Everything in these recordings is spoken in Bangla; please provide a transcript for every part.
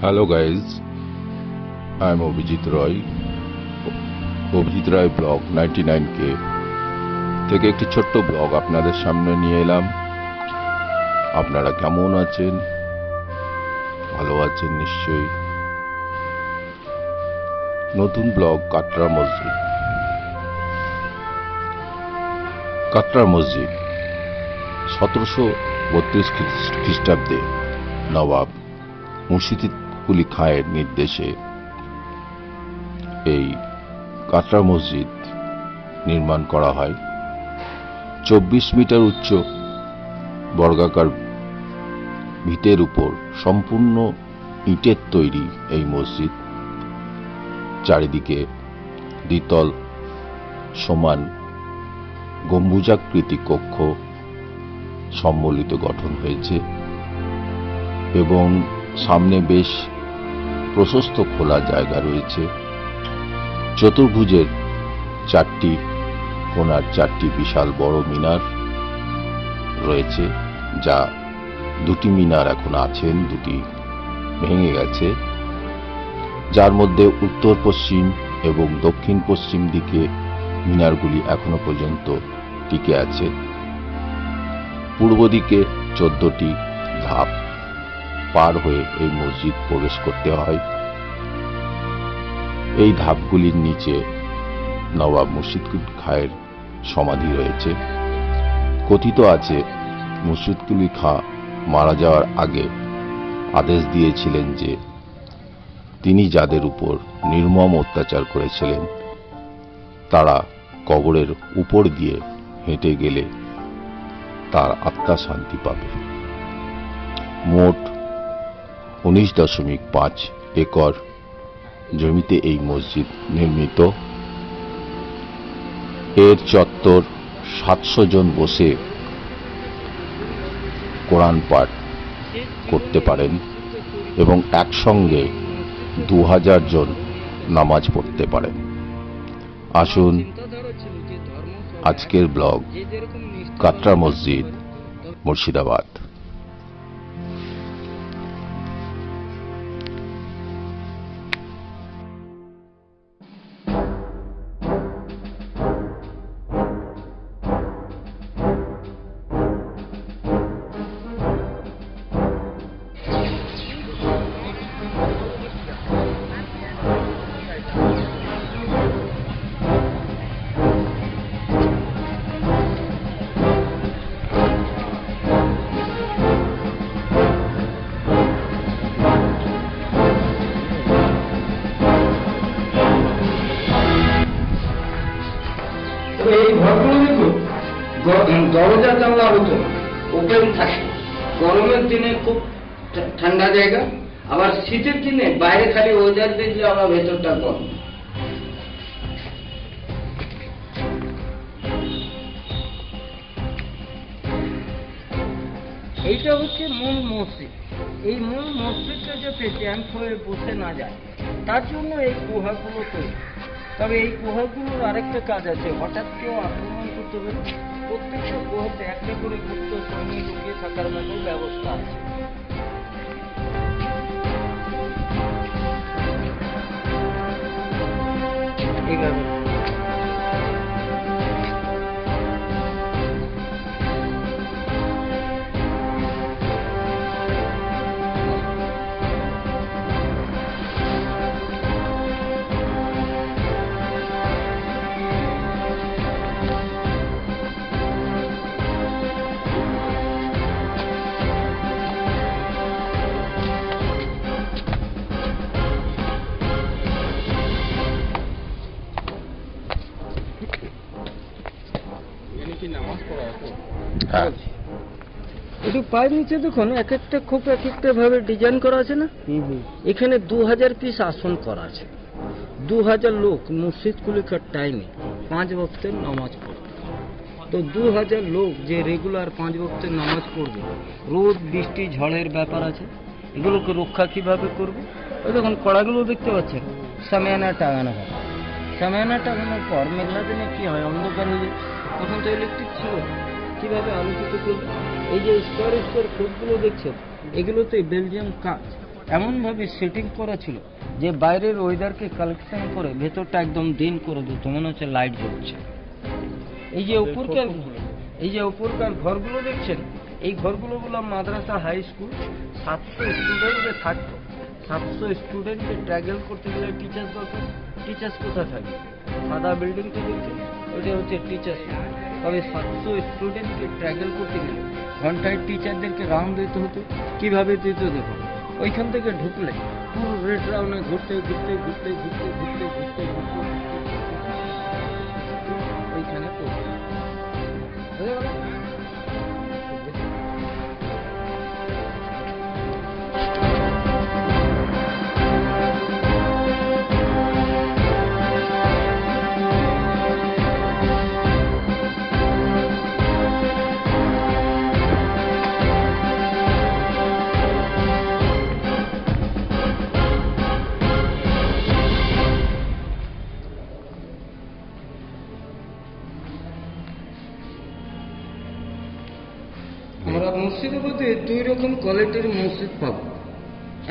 Hello guys I am Abhijit Roy Abhijit Ray blog ninety K থেকে একটি ছোট্ট ব্লগ আপনাদের সামনে নিয়ে এলাম। আপনারা কেমন আছেন? ভালো আছেন নিশ্চয়ই। নতুন ব্লগ কাটরা মসজিদ। কাটরা মসজিদ, সতেরোশো বত্রিশ খ্রিস্টাব্দে নবাব মুর্শিদ কুলি খাঁয়ের নির্দেশে এই কাটরা মসজিদ নির্মাণ করা হয়। চব্বিশ মিটার উচ্চ বর্গাকার ভিটের উপর সম্পূর্ণ ইটের তৈরি এই মসজিদ। চারিদিকে দ্বিতল, সমান গম্বুজাকৃতি কক্ষ সম্বলিত গঠন হয়েছে এবং সামনে বেশ প্রশস্ত খোলা জায়গা রয়েছে। চতুর্ভুজের চারটি কোনার চারটি বিশাল বড় মিনার রয়েছে, যা দুটি মিনার এখন আছেন, দুটি ভেঙে গেছে। যার মধ্যে উত্তর পশ্চিম এবং দক্ষিণ পশ্চিম দিকে মিনারগুলি এখনও পর্যন্ত টিকে আছে। পূর্ব দিকে চোদ্দটি ধাপ। পার হয়ে এই মসজিদ প্রবেশ করতে হয়। এই ধাপগুলির নিচে নবাব মুর্শিদকুল খায়ের সমাধি রয়েছে। কথিত আছে মুর্শিদকুলি খাঁ মারা যাওয়ার আগে আদেশ দিয়েছিলেন যে তিনি যাদের উপর নির্মম অত্যাচার করেছিলেন, তারা কবরের উপর দিয়ে হেঁটে গেলে তার আত্মা শান্তি পাবে। মোট উনিশ দশমিক পাঁচ একর জমিতে এই মসজিদ নির্মিত। এর চত্বর সাতশো জন বসে কোরআন পাঠ করতে পারেন এবং একসঙ্গে দু হাজার জন নামাজ পড়তে পারেন। আসুন আজকের ব্লগ কাটরা মসজিদ মুর্শিদাবাদ। দরজা ওপেন থাকে। গরমের দিনে খুব ঠান্ডা জায়গা। আবার শীতের দিনে বাইরে খালি ওয়েদার দেখলে আমরা ভেতরটা গরম। এইটা হচ্ছে মূল মসজিদ। এই মূল মসজিদটা যাতে জ্যাম্প হয়ে বসে না যায়, তার জন্য এই গুহাগুলো তৈরি। তবে এই গুহাগুলোর আরেকটা কাজ আছে। হঠাৎ কেউ আক্রমণ করতে পারে? প্রত্যেকটা গুহাতে একটা করে গুপ্ত সৈনিক ঢুকিয়ে থাকার মতো ব্যবস্থা আছে এইভাবে হ্যাঁ। একটু পায়ের নিচে দেখুন এক একটা খোপ এক একটা ভাবে ডিজাইন করা আছে না? এখানে দু হাজার পিস আসন করা আছে। দু হাজার লোক মসজিদ কুলিকার টাইমে পাঁচ বক্তের নামাজ পড়বে। তো দু হাজার লোক যে রেগুলার পাঁচ বক্তের নামাজ পড়বে রোদ বৃষ্টি ঝড়ের ব্যাপার আছে এগুলোকে রক্ষা কীভাবে করবে? ওই দেখুন কড়াগুলো দেখতে পাচ্ছেন। সামিয়ানা টাঙানো হয়। সামিয়ানা টাঙানোর পর মেঘলা দিনে কি হয়? অন্ধকার হয়ে যায়। তখন তো ইলেকট্রিক ছিল। কীভাবে আলোকিত করবে? এই যে স্কোয়ার স্কোয়ার খোপগুলো দেখছেন এগুলোতে বেলজিয়াম কাজ। এমনভাবে সেটিং করা ছিল যে বাইরের ওয়েদারকে কালেকশন করে ভেতরটা একদম দিন করে দিত মনে হচ্ছে লাইট জ্বলছে। এই যে উপরকার এই যে উপরকার ঘরগুলো দেখছেন এই ঘরগুলো হলো মাদ্রাসা হাই স্কুল সাতশো স্টুডেন্টে থাকতো। সাতশো স্টুডেন্টকে ট্র্যাগেল করতে গেলে টিচার্স দরকার। টিচার্স কোথায় থাকে সাদা বিল্ডিংটা দেখছেন ওইটা হচ্ছে টিচার্স তবে সাতশো স্টুডেন্টকে ট্র্যাগেল করতে গেলে ঘন্টায় টিচারদেরকে রাউন্ড দিতে হতো। কীভাবে দিতে দেখো ওইখান থেকে ঢুকলে পুরো রেড রাউন্ডে ঘুরতে ঘুরতে ঘুরতে ঘুরতে ঘুরতে ঘুরতে ঘুরতে মসজিদের মধ্যে দুই রকম কোয়ালিটির মসজিদ পাবো।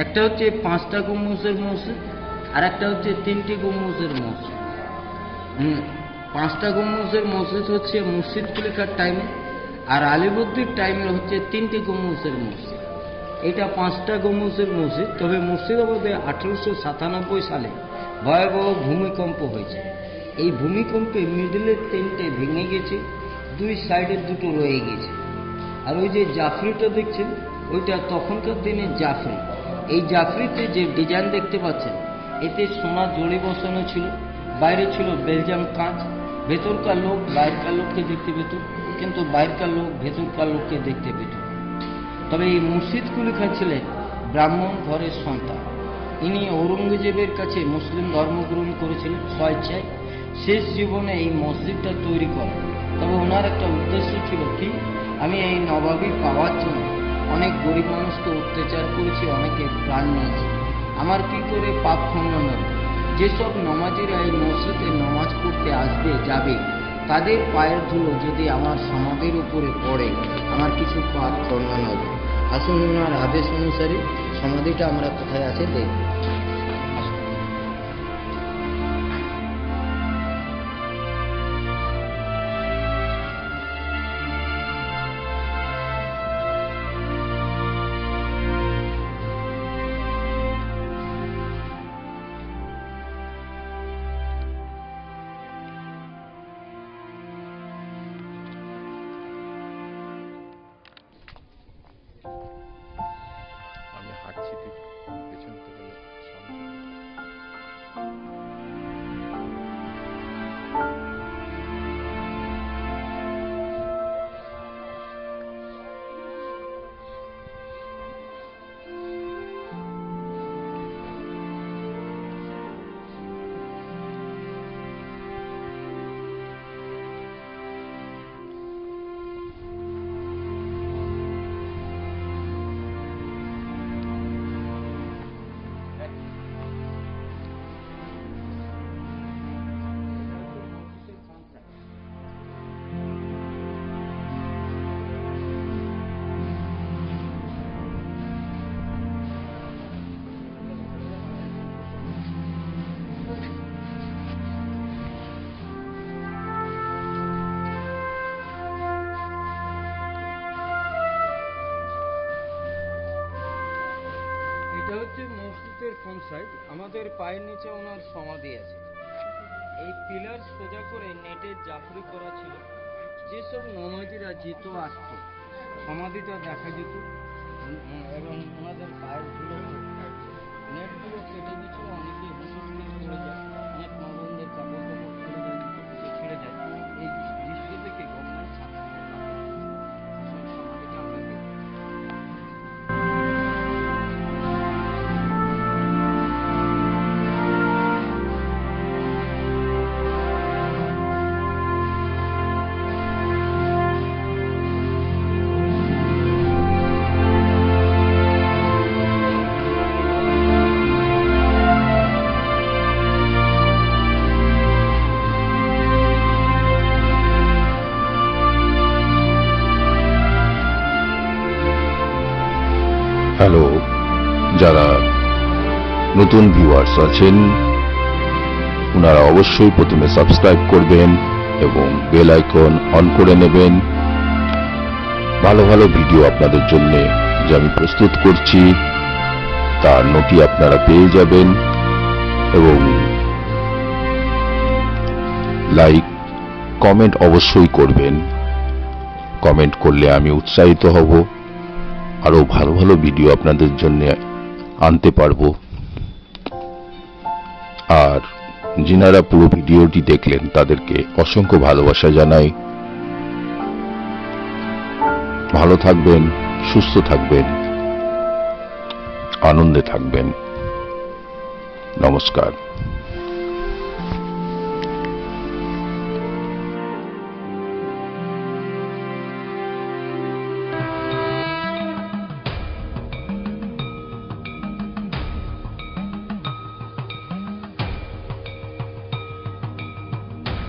একটা হচ্ছে পাঁচটা গম্বুজের মসজিদ, আর একটা হচ্ছে তিনটি গম্বুজের মসজিদ। পাঁচটা গম্বুজের মসজিদ হচ্ছে মসজিদ কুলিকার টাইমে আর আলিবদ্দির টাইমে হচ্ছে তিনটি গম্বুজের মসজিদ। এটা পাঁচটা গম্বুজের মসজিদ, তবে মুর্শিদাবাদে আঠারোশো সাতানব্বই সালে ভয়াবহ ভূমিকম্প হয়েছে। এই ভূমিকম্পে মিডলের তিনটে ভেঙে গেছে, দুই সাইডের দুটো রয়ে গেছে। আর ওই যে জাফরিটা দেখছেন, ওইটা তখনকার দিনে জাফরি। এই জাফরিতে যে ডিজাইন দেখতে পাচ্ছেন, এতে সোনা জড়ি বসানো ছিল, বাইরে ছিল বেলজিয়াম কাঁচ, ভেতরকার লোক বাইরকার লোককে দেখতে পেত, কিন্তু বাইরকার লোক ভেতরকার লোককে দেখতে পেত। তবে এই মুর্শিদ কুলিখা ছিলেন ব্রাহ্মণ ঘরের সন্তান। ইনি ঔরঙ্গজেবের কাছে মুসলিম ধর্ম গ্রহণ করেছিলেন স্বেচ্ছায় শেষ জীবনে এই মসজিদটা তৈরি করা তবে ওনার একটা উদ্দেশ্য ছিল কি? আমি এই নবাবী পাওয়ার জন্য অনেক গরিব মানুষকে অত্যাচার করেছি, অনেকে প্রাণ নিয়েছি। আমার কি করে পাপ খণ্ডন হবে? যেসব নমাজিরা এই মসজিদে নমাজ পড়তে আসবে, যাবে, তাদের পায়ের ধুলো যদি আমার সমাধির উপরে পড়ে, আমার কিছু পাপ খণ্ডন হবে আসুন ওনার আদেশ অনুসারে সমাধিটা আমরা কোথায় আছে দেখব এটা হচ্ছে মসজিদের ফ্রন্ট সাইড আমাদের পায়ের নিচে ওনার সমাধি আছে। এই পিলার সোজা করে নেটের জাফরি করা ছিল। যেসব নমাজিরা যেত আসতো, সমাধিটা দেখা যেত। এবং ওনাদের পায়ের ধুলো নেটগুলো কেটে দিয়েছিল, অনেকে নতুন ভিউয়ার্স আছেন ওনারা অবশ্যই প্রথমে সাবস্ক্রাইব করবেন এবং বেল আইকন অন করে নেবেন। ভালো ভালো ভিডিও আপনাদের জন্য যে আমি প্রস্তুত করছি, তার নোটি আপনারা পেয়ে যাবেন এবং লাইক কমেন্ট অবশ্যই করবেন। কমেন্ট করলে আমি উৎসাহিত হব। আরও ভালো ভালো ভিডিও আপনাদের জন্য আনতে পারব। আর যিনারা পুরো ভিডিওটি দেখলেন, তাদেরকে অসংখ্য ভালোবাসা জানাই। ভালো থাকবেন, সুস্থ থাকবেন, আনন্দে থাকবেন। নমস্কার।